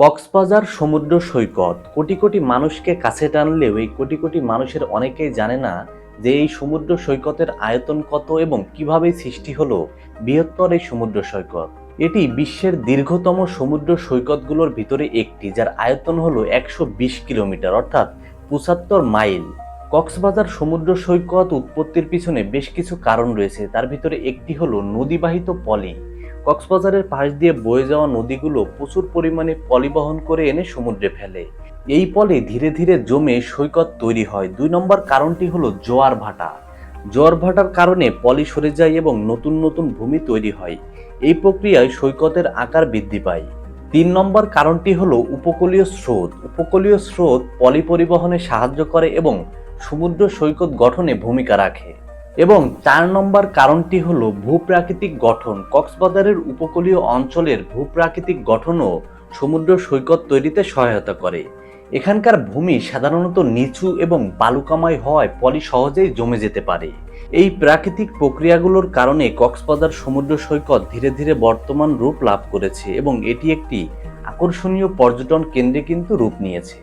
কক্সবাজার সমুদ্র সৈকত। কোটি কোটি মানুষকে কাছে টানলেও এই কোটি কোটি মানুষের অনেকেই জানে না যে এই সমুদ্র সৈকতের আয়তন কত এবং কীভাবে সৃষ্টি হলো বৃহত্তর এই সমুদ্র সৈকত। এটি বিশ্বের দীর্ঘতম সমুদ্র সৈকতগুলোর ভিতরে একটি, যার আয়তন হলো একশো বিশ কিলোমিটার, অর্থাৎ পঁচাত্তর মাইল। কক্সবাজার সমুদ্র সৈকত উৎপত্তির পিছনে বেশ কিছু কারণ রয়েছে। তার ভিতরে একটি হলো নদীবাহিত পলি। কক্সবাজারের পাশ দিয়ে বয়ে যাওয়া নদীগুলো প্রচুর পরিমাণে পলি বহন করে এনে সমুদ্রে ফেলে। এই পলি ধীরে ধীরে জমে সৈকত তৈরি হয়। দুই নম্বর কারণটি হলো জোয়ার ভাটা। জোয়ার ভাটার কারণে পলি সরে যায় এবং নতুন নতুন ভূমি তৈরি হয়। এই প্রক্রিয়ায় সৈকতের আকার বৃদ্ধি পায়। তিন নম্বর কারণটি হলো উপকূলীয় স্রোত। উপকূলীয় স্রোত পলি পরিবহনে সাহায্য করে এবং সমুদ্র সৈকত গঠনে ভূমিকা রাখে। এবং চার নম্বর কারণটি হলো ভূপ্রাকৃতিক গঠন। কক্সবাজারের উপকূলীয় অঞ্চলের ভূপ্রাকৃতিক গঠনও সমুদ্র সৈকত তৈরিতে সহায়তা করে। এখানকার ভূমি সাধারণত নিচু এবং বালুকাময় হওয়ায় পলি সহজেই জমে যেতে পারে। এই প্রাকৃতিক প্রক্রিয়াগুলোর কারণে কক্সবাজার সমুদ্র সৈকত ধীরে ধীরে বর্তমান রূপ লাভ করেছে এবং এটি একটি আকর্ষণীয় পর্যটন কেন্দ্রে কিন্তু রূপ নিয়েছে।